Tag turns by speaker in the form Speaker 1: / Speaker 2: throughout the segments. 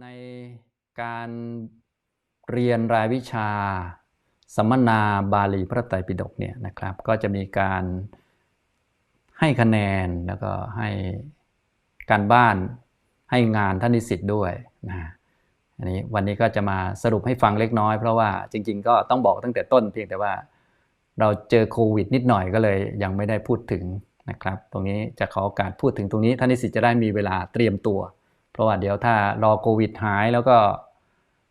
Speaker 1: ในการเรียนรายวิชาสัมมนาบาลีพระไตรปิฎกเนี่ยนะครับก็จะมีการให้คะแนนแล้วก็ให้การบ้านให้งานท่านนิสิตด้วยนะอันนี้วันนี้ก็จะมาสรุปให้ฟังเล็กน้อย เพราะว่าจริงๆ ก็ต้องบอกตั้งแต่ต้นเพียงแต่ว่าเราเจอโควิดนิดหน่อยก็เลยยังไม่ได้พูดถึงนะครับ ตรงนี้จะขอโอกาสพูดถึงตรงนี้ท่านนิสิตจะได้มีเวลาเตรียมตัว เพราะว่าเดี๋ยวถ้ารอโควิดหายแล้วก็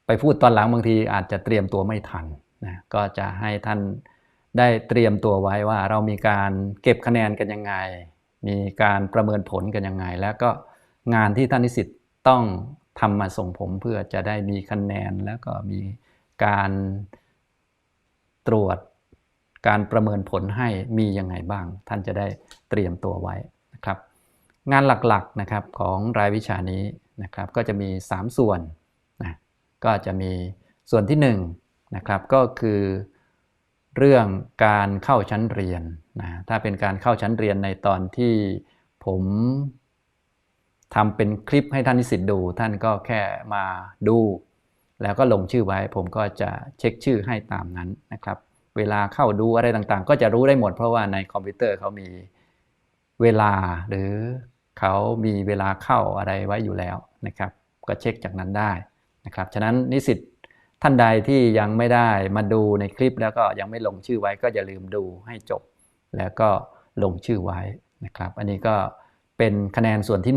Speaker 1: ไปพูดตอนหลังบางทีอาจจะเตรียมตัวไม่ทันนะก็จะให้ท่านได้เตรียมตัวไว้ว่าเรามีการเก็บคะแนนกันยังไง มีการประเมินผลกันยังไง แล้วก็งานที่ท่านนิสิตต้องทำมาส่งผมเพื่อจะได้มีคะแนนแล้วก็มีการตรวจการประเมินผลให้มียังไงบ้าง ท่านจะได้เตรียมตัวไว้ งานหลักๆนะครับของรายวิชานี้นะครับก็จะมี 3 ส่วนนะก็จะมีส่วนที่1นงนะครับก็คือเรื่องการเข้าชั้นเรียนนะถ้าเป็นการเข้าชั้นเรียนในตอนที่ผมทำเป็นคลิปให้ท่านนิสิตดู ท่านก็แค่มาดู แล้วก็ลงชื่อไว้ ผมก็จะเช็คชื่อให้ตามนั้นนะครับ เวลาเข้าดูอะไรต่างๆ ก็จะรู้ได้หมดเพราะว่าในคอมพิวเตอร์เขามีเวลาหรือ เขามีเวลาเข้าอะไรไว้อยู่แล้วนะครับก็เช็คจากนั้นได้นะครับฉะนั้นนิสิตท่านใดที่ยังไม่ได้มาดูในคลิปแล้วก็ยังไม่ลงชื่อไว้ก็อย่าลืมดูให้จบ แล้วก็ลงชื่อไว้นะครับ อันนี้ก็เป็นคะแนนส่วนที่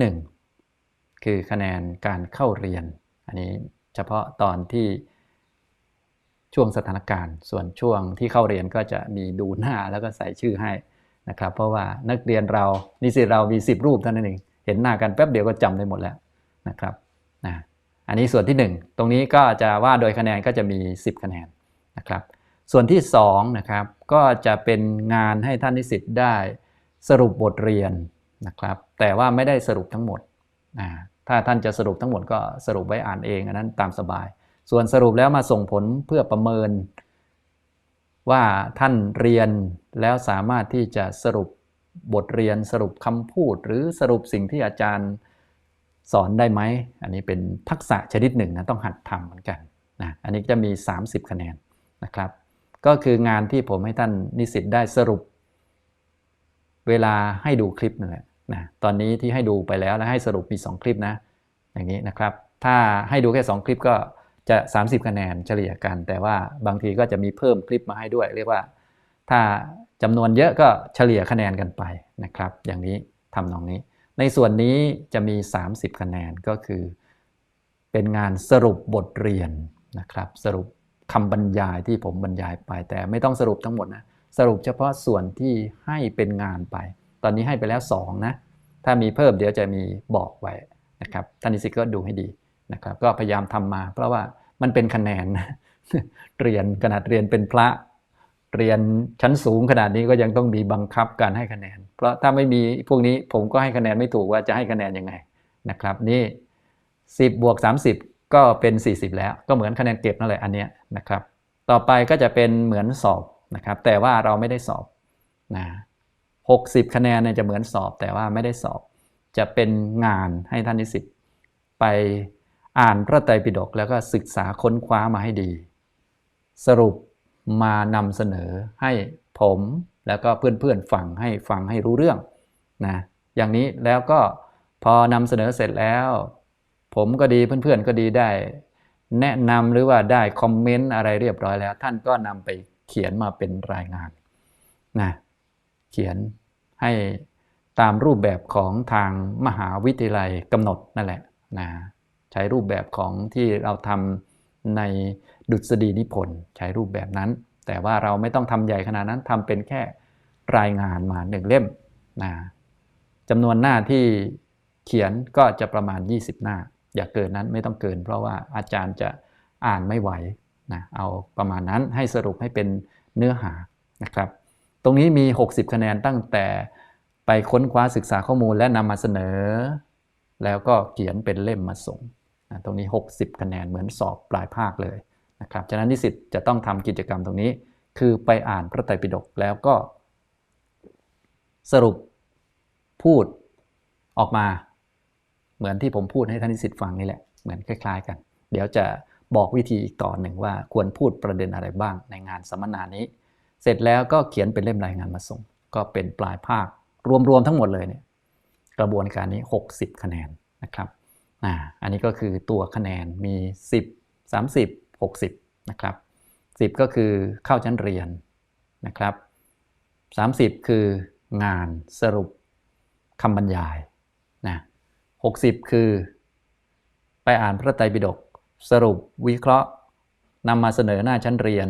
Speaker 1: 1 คือคะแนนการเข้าเรียน อันนี้เฉพาะตอนที่ช่วงสถานการณ์ ส่วนช่วงที่เข้าเรียนก็จะมีดูหน้าแล้วก็ใส่ชื่อให้ นะครับเพราะว่านักเรียนเรานิสิตเรามี 10 รูปเท่านั้นเองเห็นหน้ากันแป๊บเดียวก็จำได้หมดแล้วนะครับนะอันนี้ส่วนที่ 1 ตรงนี้ก็จะว่าโดยคะแนนก็จะมี 10 คะแนนนะครับส่วนที่2นะครับก็จะเป็นงานให้ท่านนิสิตได้สรุปบทเรียนนะครับแต่ว่าไม่ได้สรุปทั้งหมดนะถ้าท่านจะสรุปทั้งหมดก็สรุปไว้อ่านเองอันนั้นตามสบาย ส่วนสรุปแล้วมาส่งผลเพื่อประเมิน ว่าท่านเรียนแล้วสามารถที่จะสรุปบทเรียนสรุปคำพูด หรือสรุปสิ่งที่อาจารย์สอนได้ไหม อันนี้เป็นทักษะชนิดหนึ่งนะต้องหัดทำเหมือนกันนะอันนี้จะมี 30 คะแนนนะครับ ก็คืองานที่ผมให้ท่านนิสิตได้สรุป เวลาให้ดูคลิปนั่นแหละนะตอนนี้ที่ให้ดูไปแล้วแล้วให้สรุปมี 2 คลิปนะอย่างนี้นะครับ ถ้าให้ดูแค่ 2 คลิปก็ จะ 30 คะแนนเฉลี่ยกัน แต่ว่าบางทีก็จะมีเพิ่มคลิปมาให้ด้วย เรียกว่า ถ้าจำนวนเยอะก็เฉลี่ยคะแนนกันไปนะครับ อย่างนี้ทำนองนี้ ในส่วนนี้จะมี 30 คะแนนก็คือ เป็นงานสรุปบทเรียนนะครับ สรุปคำบรรยายที่ผมบรรยายไป แต่ไม่ต้องสรุปทั้งหมดนะสรุปเฉพาะส่วนที่ให้เป็นงานไป ตอนนี้ให้ไปแล้ว2นะถ้ามีเพิ่มเดี๋ยวจะมีบอกไว้นะครับท่านนิสิตก็ดูให้ดี นะครับก็พยายามทำมา เพราะว่ามันเป็นคะแนนเรียนขนาดเรียนเป็นพระ เรียนชั้นสูงขนาดนี้ก็ยังต้องมีบังคับการให้คะแนน เพราะถ้าไม่มีพวกนี้ผมก็ให้คะแนนไม่ถูกว่าจะให้คะแนนยังไงนะครับนี่ 10บวก30 ก็เป็น 40 แล้ว ก็เหมือนคะแนนเก็บนั่นแหละอันเนี้ยนะครับ ต่อไปก็จะเป็นเหมือนสอบนะครับ แต่ว่าเราไม่ได้สอบนะ60 คะแนนเนี่ยจะเหมือนสอบ แต่ว่าไม่ได้สอบ จะเป็นงานให้ท่านนิสิตไป อ่านพระไตรปิฎกแล้วก็ศึกษาค้นคว้ามาให้ดี สรุปมานำเสนอให้ผมแล้วก็เพื่อนๆฟังให้ฟังให้รู้เรื่องนะอย่างนี้แล้วก็พอนำเสนอเสร็จแล้ว ผมก็ดีเพื่อนๆก็ดีได้ แนะนำหรือว่าได้คอมเมนต์อะไรเรียบร้อยแล้ว ท่านก็นำไปเขียนมาเป็นรายงานนะเขียนให้ตามรูปแบบของทางมหาวิทยาลัยกำหนดนั่นแหละนะ ใช้รูปแบบของที่เราทำในดุษฎีนิพนธ์ใช้รูปแบบนั้น แต่ว่าเราไม่ต้องทำใหญ่ขนาดนั้นทำเป็นแค่รายงานมาหนึ่งเล่มนะจำนวนหน้าที่เขียนก็จะประมาณ 20 หน้า อย่าเกินนั้นไม่ต้องเกิน เพราะว่าอาจารย์จะอ่านไม่ไหวนะเอาประมาณนั้นให้สรุปให้เป็นเนื้อหานะครับ ตรงนี้มี 60 คะแนนตั้งแต่ไปค้นคว้าศึกษาข้อมูลและนำมาเสนอ แล้วก็เขียนเป็นเล่มมาส่ง ตรงนี้ 60 คะแนนเหมือนสอบปลายภาคเลยนะครับฉะนั้นนิสิตจะต้องทำกิจกรรมตรงนี้ คือไปอ่านพระไตรปิฎกแล้วก็ สรุปพูดออกมาเหมือนที่ผมพูดให้ท่านนิสิตฟังนี่แหละ เหมือนคล้าย ๆ กัน เดี๋ยวจะบอกวิธีอีกต่อหนึ่งว่าควรพูดประเด็นอะไรบ้างในงานสัมมนานี้ เสร็จแล้วก็เขียนเป็นเล่มรายงานมาส่ง ก็เป็นปลายภาครวมๆทั้งหมดเลยเนี่ยกระบวนการนี้ 60 คะแนนนะครับ อ่าอันนี้ก็คือตัวคะแนนมี 10 30 60นะครับ10 ก็คือเข้าชั้นเรียนนะครับ 30 คืองานสรุปคำบรรยายนะ60 คือ ไปอ่านพระไตรปิฎกสรุปวิเคราะห์นำมาเสนอหน้าชั้นเรียน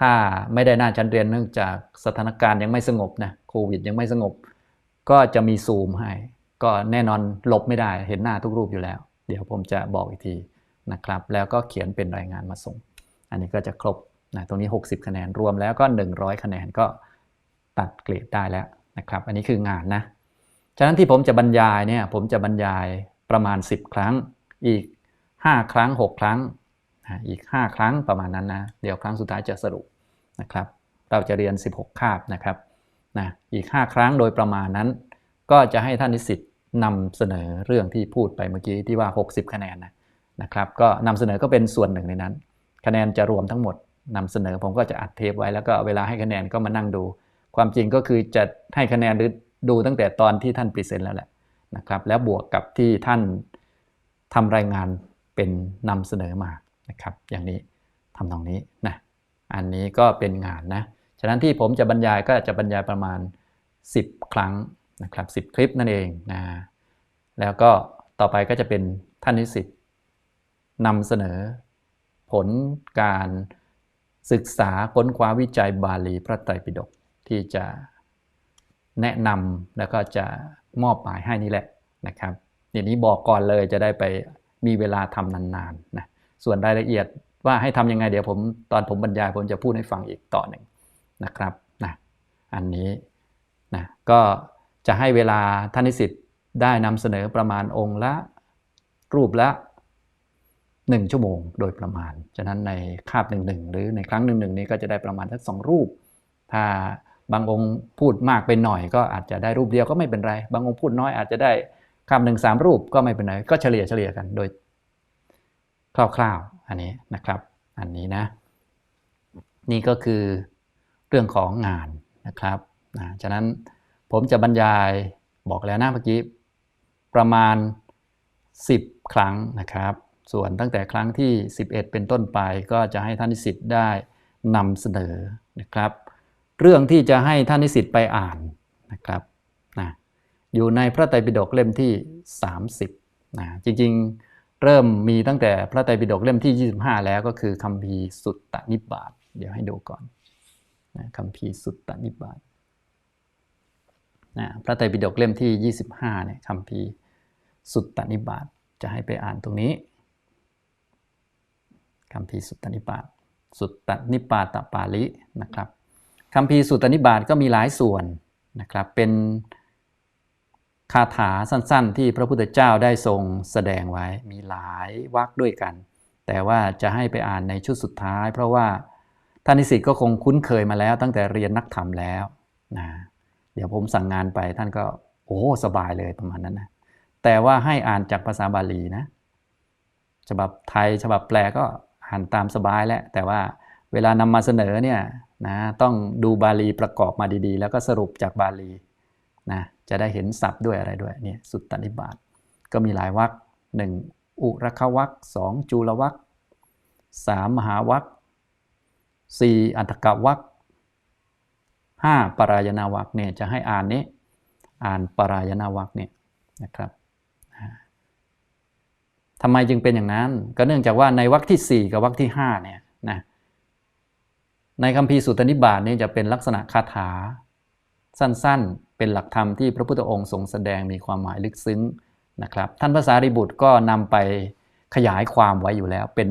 Speaker 1: ถ้าไม่ได้หน้าชั้นเรียนเนื่องจากสถานการณ์ยังไม่สงบนะโควิดยังไม่สงบ ก็จะมีซูมให้ ก็แน่นอนหลบไม่ได้เห็นหน้าทุกรูปอยู่แล้ว เดี๋ยวผมจะบอกอีกทีนะครับ แล้วก็เขียนเป็นรายงานมาส่ง อันนี้ก็จะครบนะตรงนี้ 60 คะแนนรวมแล้วก็ 100 คะแนนก็ตัดเกรดได้แล้วนะครับ อันนี้คืองานนะฉะนั้นที่ผมจะบรรยายเนี่ยผมจะบรรยายประมาณ 10 ครั้ง อีก 5 ครั้ง 6 ครั้งอีก 5 ครั้งประมาณนั้นนะเดี๋ยวครั้งสุดท้ายจะสรุปนะครับ เราจะเรียน 16 คาบนะครับนะอีก 5 ครั้งโดยประมาณนั้น ก็จะให้ท่านนิสิต นำเสนอเรื่องที่พูดไปเมื่อกี้ที่ว่า 60 คะแนนนะนะครับ ก็นำเสนอก็เป็นส่วนหนึ่งในนั้น คะแนนจะรวมทั้งหมดนำเสนอผมก็จะอัดเทปไว้แล้วก็เวลาให้คะแนนก็มานั่งดู ความจริงก็คือจะให้คะแนนหรือดูตั้งแต่ตอนที่ท่านพรีเซนต์แล้วแหละนะครับ แล้วบวกกับที่ท่านทำรายงานเป็นนำเสนอมานะครับ อย่างนี้ทำตรงนี้นะอันนี้ก็เป็นงานนะฉะนั้นที่ผมจะบรรยายก็จะบรรยายประมาณ 10 ครั้ง นะครับ 10 คลิปนั่นเองนะแล้วก็ต่อไปก็จะเป็นท่านนิสิตนำเสนอ ผลการศึกษาค้นคว้าวิจัยบาลีพระไตรปิฎกที่จะแนะนำแล้วก็จะมอบหมายให้นี่แหละนะครับอย่างนี้บอกก่อนเลยจะได้ไปมีเวลาทำนานๆนะส่วนรายละเอียดว่าให้ทำยังไงเดี๋ยวผมตอนผมบรรยายผมจะพูดให้ฟังอีกต่อหนึ่งนะครับนะอันนี้นะก็ จะให้เวลาท่านนิสิตได้นำเสนอประมาณองค์ละ รูปละ 1 ชั่วโมงโดยประมาณ ฉะนั้นในคาบหนึ่งหนึ่งหรือในครั้งหนึ่งหนึ่งนี้ก็จะได้ประมาณสักสองรูป ถ้าบางองค์พูดมากไปหน่อย ก็อาจจะได้รูปเดียวก็ไม่เป็นไร บางองค์พูดน้อยอาจจะได้คำหนึ่งสามรูปก็ไม่เป็นไรก็เฉลี่ยเฉลี่ยกันโดยคร่าวๆอันนี้นะครับ อันนี้นะ นี่ก็คือเรื่องของงานนะครับนะฉะนั้น ผมจะบรรยายบอกแล้วนะเมื่อกี้ประมาณ 10 ครั้งนะครับ ส่วนตั้งแต่ครั้งที่ 11 เป็นต้นไปก็จะให้ท่านนิสิตได้นำเสนอนะครับ เรื่องที่จะให้ท่านนิสิตไปอ่านนะครับนะอยู่ในพระไตรปิฎกเล่มที่ 30นะจริงๆเริ่มมีตั้งแต่พระไตรปิฎกเล่มที่ 25 แล้วก็คือคัมภีสุตตนิบาตเดี๋ยวให้ดูก่อนนะคัมภีสุตตนิบาต นะพระไตรปิฎกเล่มที่ 25เนี่ยคัมภีสุตตนิบาตจะให้ไปอ่านตรงนี้คัมภีสุตตนิบาตสุตตนิปาตปาลินะครับคัมภีสุตตนิบาตก็มีหลายส่วนนะครับเป็นคาถาสั้นๆ ที่พระพุทธเจ้าได้ทรงแสดงไว้มีหลายวรรคด้วยกัน แต่ว่าจะให้ไปอ่านในชุดสุดท้าย เพราะว่าท่านนิสิตก็คงคุ้นเคยมาแล้วตั้งแต่เรียนนักธรรมแล้วนะ เดี๋ยวผมสั่งงานไปท่านก็โอ้สบายเลยประมาณนั้นนะแต่ว่าให้อ่านจากภาษาบาลีนะฉบับไทยฉบับแปลก็อ่านตามสบายแหละแต่ว่าเวลานำมาเสนอเนี่ยนะต้องดูบาลีประกอบมาดีๆ แล้วก็สรุปจากบาลีนะจะได้เห็นศัพท์ด้วยอะไรด้วยนี่สุตตนิบาตก็มีหลายวัคหนึ่งอุรควัคสองจุลวัคสามมหาวัคสี่อัตกวัค 5ปรายนาวักเนี่ยจะให้อ่านนี้อ่านปรายนาวักเนี่ยนะครับทำไมจึงเป็นอย่างนั้น ก็เนื่องจากว่าในวรรคที่ 4 กับวรรคที่5เนี่ยนะในคำพีสุตนิบาตเนี่ยจะเป็นลักษณะคาถา สั้นๆ เป็นหลักธรรมที่พระพุทธองค์ทรงแสดงมีความหมายลึกซึ้งนะครับ ท่านภาษาริบุตรก็นำไปขยายความไว้อยู่แล้วเป็น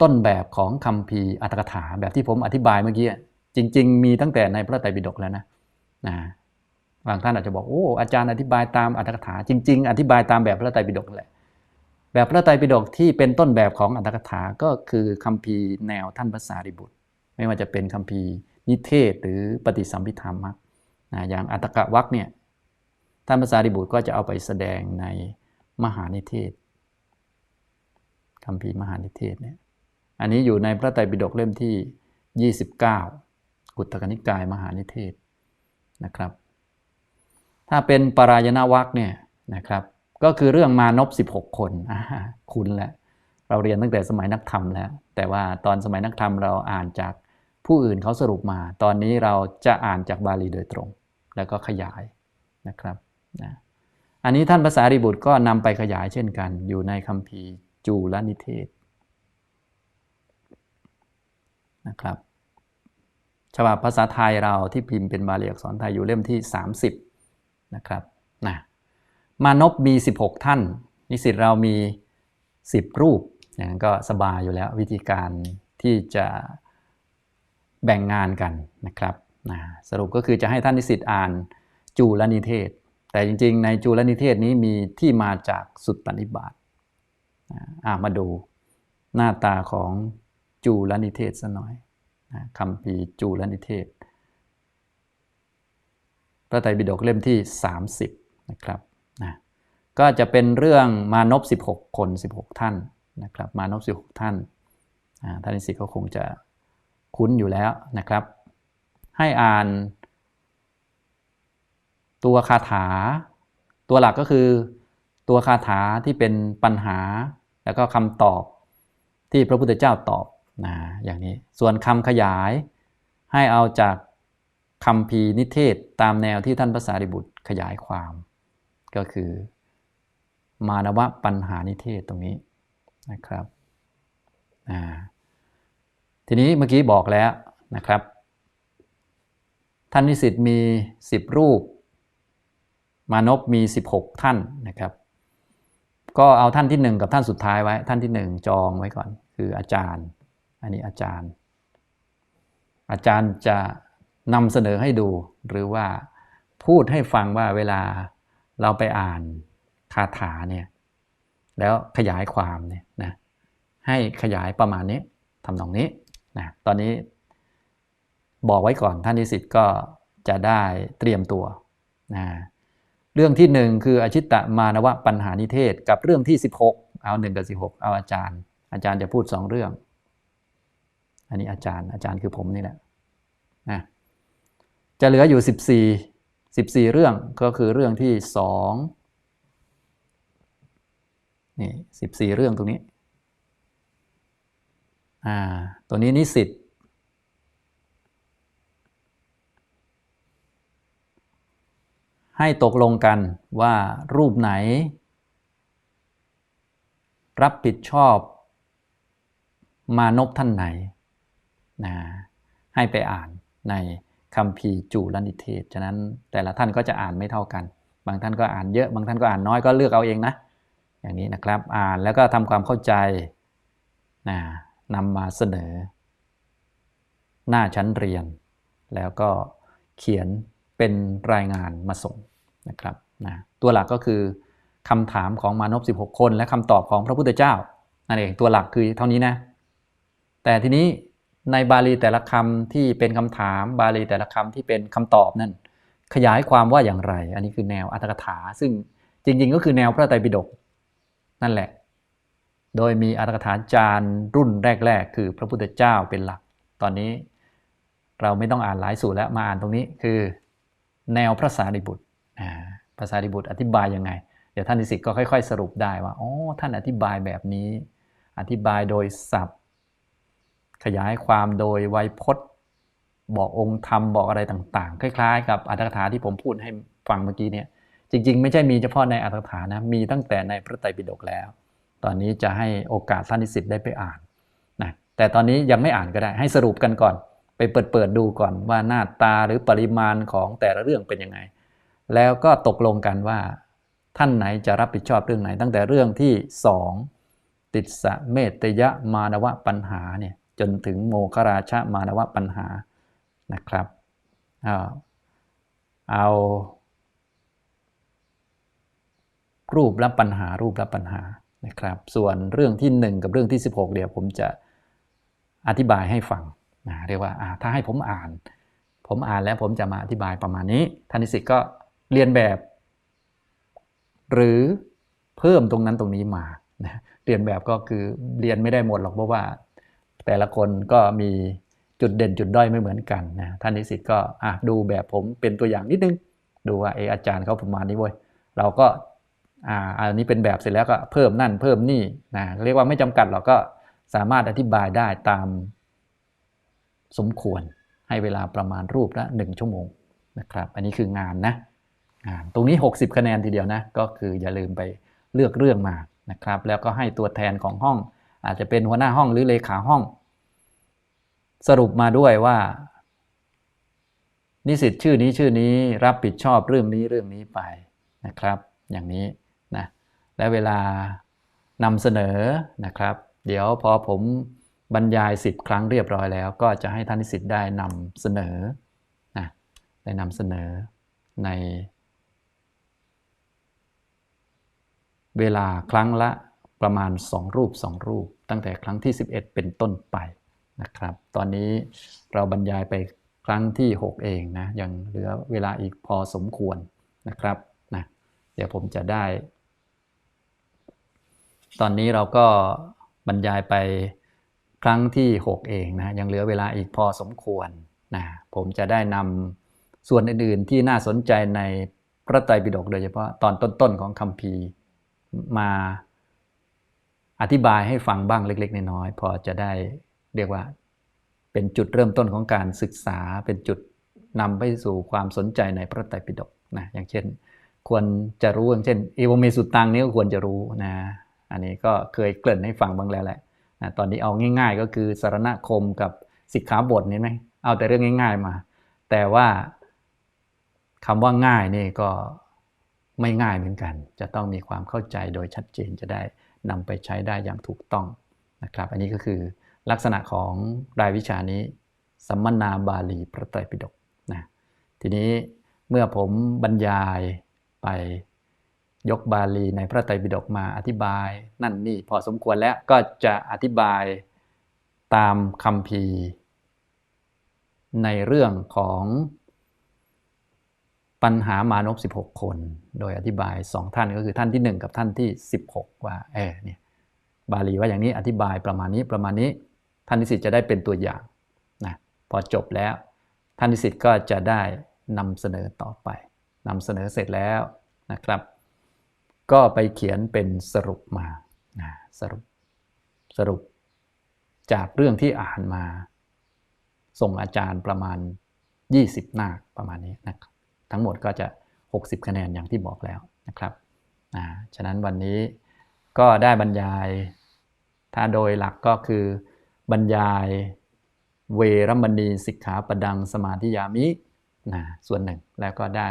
Speaker 1: ต้นแบบของคำพีอัตถกถาแบบที่ผมอธิบายเมื่อกี้ จริง ๆ มีตั้งแต่ในพระไตรปิฎกแล้วนะนะบางท่านอาจจะบอกโอ้อาจารย์อธิบายตามอัตถกถา จริง ๆ อธิบายตามแบบพระไตรปิฎกแหละแบบพระไตรปิฎกที่เป็นต้นแบบของอัตถกถาก็คือคัมภีร์แนวท่านภาษาริบุตร ไม่ว่าจะเป็นคัมภีร์นิเทศหรือปฏิสัมพิธรรมนะอย่างอัตถกวักเนี่ยท่านภาษาริบุตรก็จะเอาไปแสดงในมหานิเทศคัมภีร์มหานิเทศเนี่ยอันนี้อยู่ในพระไตรปิฎกเล่มที่ 29 กุตตกนิกายมหานิเทศนะครับ ถ้าเป็นปรายณวักเนี่ยนะครับก็คือเรื่องมานพ16 คนคุ้นแหละเราเรียนตั้งแต่สมัยนักธรรมแล้ว แต่ว่าตอนสมัยนักธรรมเราอ่านจากผู้อื่นเขาสรุปมา ตอนนี้เราจะอ่านจากบาลีโดยตรง แล้วก็ขยายนะครับนะอันนี้ท่านภาษาริบุตรก็นำไปขยายเช่นกัน อยู่ในคัมภีร์จูลนิเทศนะครับ ฉบับภาษาไทยเราที่พิมพ์เป็นบาลีอักษรไทยอยู่เล่มที่ 30 นะครับนะมานพมี 16 ท่าน นิสิตเรามี 10 รูปอย่างนั้นก็สบายอยู่แล้ววิธีการที่จะแบ่งงานกันนะครับนะสรุปก็คือจะให้ท่านนิสิตอ่านจูลนิเทศ แต่จริง ๆ ในจูลนิเทศนี้มีที่มาจากสุตตนิบาตอ่ามาดูหน้าตาของจูลนิเทศสัหน่อย นะคำพีจูลนิเทศ พระไตรปิฎกเล่มที่ 30นะครับนะก็จะเป็นเรื่องมานพ16 คน 16 ท่านนะครับ มานพ16 ท่านท่านนิสิตก็คงจะคุ้นอยู่แล้วนะครับ ให้อ่านตัวคาถา ตัวหลักก็คือตัวคาถาที่เป็นปัญหา แล้วก็คำตอบที่พระพุทธเจ้าตอบ นะอย่างนี้ส่วนคำขยายให้เอาจากคำพีนิเทศตามแนวที่ท่านพระสารีบุตรขยายความ ก็คือ มานวะปัญหานิเทศตรงนี้นะครับทีนี้เมื่อกี้บอกแล้วนะครับ ท่านนิสิตมี 10 รูป มานพมี 16 ท่านนะครับ ก็เอาท่านที่ 1 กับท่านสุดท้ายไว้ ท่านที่ 1 จองไว้ก่อน คืออาจารย์ อันนี้อาจารย์ อาจารย์จะนำเสนอให้ดู หรือว่าพูดให้ฟังว่าเวลาเราไปอ่านคาถาเนี่ยแล้วขยายความเนี่ยนะให้ขยายประมาณนี้ทำตรงนี้นะตอนนี้บอกไว้ก่อนท่านนิสิตก็จะได้เตรียมตัวนะเรื่องที่หนึ่งคืออชิตตมานวะปัญหานิเทศ กับเรื่องที่ 16 เอา 1 กับ 16 เอาอาจารย์ อาจารย์จะพูด 2 เรื่อง อันนี้อาจารย์อาจารย์คือผมนี่แหละนะจะเหลืออยู่ 14 14 เรื่องก็คือเรื่องที่2นี่14 เรื่องตรงนี้อ่าตัวนี้นิสิตให้ตกลงกันว่ารูปไหน รับผิดชอบ มานพท่านไหน นะให้ไปอ่านในคำพีจูลนิเทศ ฉะนั้นแต่ละท่านก็จะอ่านไม่เท่ากัน บางท่านก็อ่านเยอะ บางท่านก็อ่านน้อยก็เลือกเอาเองนะ อย่างนี้นะครับ อ่านแล้วก็ทำความเข้าใจนะนำมาเสนอ หน้าชั้นเรียน แล้วก็เขียนเป็นรายงานมาส่งนะครับนะตัวหลักก็คือคำถามของมานพ16 คน และคำตอบของพระพุทธเจ้านั่นเองตัวหลักคือเท่านี้นะ แต่ทีนี้ ในบาลีแต่ละคำที่เป็นคำถาม บาลีแต่ละคำที่เป็นคำตอบนั่นขยายความว่าอย่างไร อันนี้คือแนวอัตถกถา ซึ่งจริง ๆ ก็คือแนวพระไตรปิฎกนั่นแหละ โดยมีอัตถกถาจารย์รุ่นแรก ๆ คือพระพุทธเจ้าเป็นหลัก ตอนนี้เราไม่ต้องอ่านหลายสูตรแล้วมาอ่านตรงนี้คือ แนวพระสารีบุตรพระสารีบุตรอธิบายยังไง เดี๋ยวท่านนิสิตก็ค่อย ๆ สรุปได้ว่าอ๋อท่านอธิบายแบบนี้ อธิบายโดยศัพท์ ขยายความโดยไวยพจน์ บอกองค์ธรรมบอกอะไรต่างๆ คล้าย ๆ กับอัตถกถาที่ผมพูดให้ฟังเมื่อกี้เนี่ยจริง ๆ ไม่ใช่มีเฉพาะในอัตถกถานะมีตั้งแต่ในพระไตรปิฎกแล้ว ตอนนี้จะให้โอกาสท่านนิสิตได้ไปอ่านนะแต่ตอนนี้ยังไม่อ่านก็ได้ให้สรุปกันก่อน ไปเปิดเปิดดูก่อนว่าหน้าตาหรือปริมาณของแต่ละเรื่องเป็นยังไง แล้วก็ตกลงกันว่า ท่านไหนจะรับผิดชอบเรื่องไหน ตั้งแต่เรื่องที่สองติดสะเมตยะมานวะปัญหาเนี่ย จนถึงโมคราชมานวะปัญหานะครับ เอารูปและปัญหารูปและปัญหานะครับ ส่วนเรื่องที่ 1 กับเรื่องที่ 16 เดี๋ยวผมจะอธิบายให้ฟังนะเรียกว่าถ้าให้ผมอ่าน ผมอ่านแล้วผมจะมาอธิบายประมาณนี้ท่านิสิตก็เรียนแบบ หรือเพิ่มตรงนั้นตรงนี้มานะเรียนแบบก็คือเรียนไม่ได้หมดหรอกเพราะว่า แต่ละคนก็มีจุดเด่นจุดด้อยไม่เหมือนกันนะท่านนิสิตก็อ่ดูแบบผมเป็นตัวอย่างนิดนึง ดูว่าเอออาจารย์เขาประมาณนี้เว้ยเราก็อ่าอันนี้เป็นแบบเสร็จแล้วก็เพิ่มนั่นเพิ่มนี่นะเรียกว่าไม่จำกัดหรอกก็สามารถอธิบายได้ตามสมควรให้เวลาประมาณรูปละ1ชั่วโมงนะครับ อันนี้คืองานนะงานตรงนี้ 60 คะแนนทีเดียวนะก็คืออย่าลืมไปเลือกเรื่องมานะครับ แล้วก็ให้ตัวแทนของห้อง อาจจะเป็นหัวหน้าห้องหรือเลขาห้อง สรุปมาด้วยว่า นิสิตชื่อนี้ชื่อนี้รับผิดชอบเรื่องนี้เรื่องนี้ไปนะครับ อย่างนี้นะและเวลานำเสนอนะครับ เดี๋ยวพอผมบรรยาย 10 ครั้งเรียบร้อยแล้ว ก็จะให้ท่านนิสิตได้นำเสนอนะได้นำเสนอใน เวลาครั้งละประมาณ 2 รูป 2 รูป ตั้งแต่ครั้งที่ 11 เป็นต้นไป นะครับ ตอนนี้เราบรรยายไปครั้งที่ 6 เองนะ ยังเหลือเวลาอีกพอสมควรนะครับนะเดี๋ยวผมจะได้ ตอนนี้เราก็บรรยายไปครั้งที่ 6 เองนะ ยังเหลือเวลาอีกพอสมควรนะผมจะได้นำส่วนอื่นๆที่น่าสนใจในพระไตรปิฎกโดยเฉพาะตอนต้นๆของคัมภีมาอธิบายให้ฟังบ้างเล็ก ๆ น้อยๆพอจะได้ เรียกว่า เป็นจุดเริ่มต้นของการศึกษาเป็นจุดนำไปสู่ความสนใจในพระไตรปิฎกนะอย่างเช่น ควรจะรู้อย่างเช่นเอวเมสุตังนี้ก็ควรจะรู้นะอันนี้ก็เคยเกริ่นให้ฟังบ้างแล้วแหละนะตอนนี้เอาง่าย ๆ ก็คือสารณคมกับสิกขาบทนี่ไหมเอาแต่เรื่องง่าย ๆมา แต่ว่าคำว่าง่ายนี่ก็ไม่ง่ายเหมือนกัน จะต้องมีความเข้าใจโดยชัดเจนจะได้นำไปใช้ได้อย่างถูกต้องนะครับ อันนี้ก็คือ ลักษณะของรายวิชานี้ สัมมนาบาลีพระไตรปิฎกนะทีนี้เมื่อผมบรรยายไปยกบาลีในพระไตรปิฎกมาอธิบาย นั่นนี่พอสมควรแล้วก็จะอธิบายตามคำพีในเรื่องของปัญหามานพ16 คน โดยอธิบาย 2 ท่านก็คือท่านที่ 1 กับท่านที่ 16 ว่าเออเนี่ยบาลีว่าอย่างนี้อธิบายประมาณนี้ประมาณนี้ ท่านนิสิตจะได้เป็นตัวอย่างนะพอจบแล้ว ท่านนิสิตก็จะได้นำเสนอต่อไปนำเสนอเสร็จแล้วนะครับ ก็ไปเขียนเป็นสรุปมานะสรุปสรุปจากเรื่องที่อ่านมา ส่งอาจารย์ประมาณ 20 หน้าประมาณนี้นะครับทั้งหมดก็จะ 60 คะแนนอย่างที่บอกแล้วนะครับอ่าฉะนั้นวันนี้ก็ได้บรรยาย ถ้าโดยหลักก็คือ บรรยายเวรมณีสิกขาปดังสมาธิยามินะส่วนหนึ่งแล้วก็ได้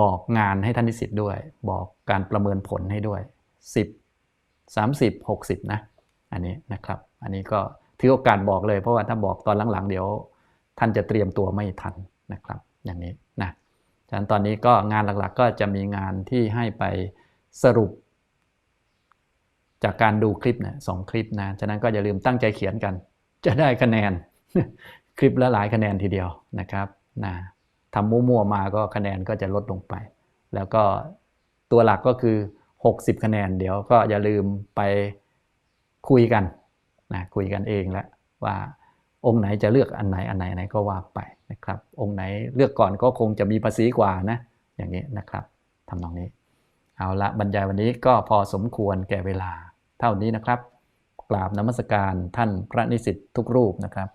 Speaker 1: บอกงานให้ท่านนิสิตด้วย บอกการประเมินผลให้ด้วย 10 30 60 นะ อันนี้นะครับ อันนี้ก็ถือโอกาสบอกเลยเพราะว่าถ้าบอกตอนหลังๆ เดี๋ยว ท่านจะเตรียมตัวไม่ทันนะครับ อย่างนี้นะฉะนั้นตอนนี้ก็งานหลักๆ ก็จะมีงานที่ให้ไปสรุป จากการดูคลิปเนี่ยสองคลิปนะ ฉะนั้นก็อย่าลืมตั้งใจเขียนกัน จะได้คะแนน คลิปละหลายคะแนนทีเดียวนะครับนะทำมั่วๆมาก็คะแนนก็จะลดลงไป แล้วก็ตัวหลักก็คือ 60 คะแนน เดี๋ยวก็อย่าลืมไปคุยกันนะคุยกันเองแล้วว่าองค์ไหนจะเลือกอันไหนอันไหนไหนก็ว่าไปนะครับ องค์ไหนเลือกก่อนก็คงจะมีภาษีกว่านะ อย่างนี้นะครับทำนองนี้ เอาละบรรยายวันนี้ก็พอสมควรแก่เวลา เท่านี้นะครับ กราบนมัสการท่านพระนิสิตทุกรูปนะครับ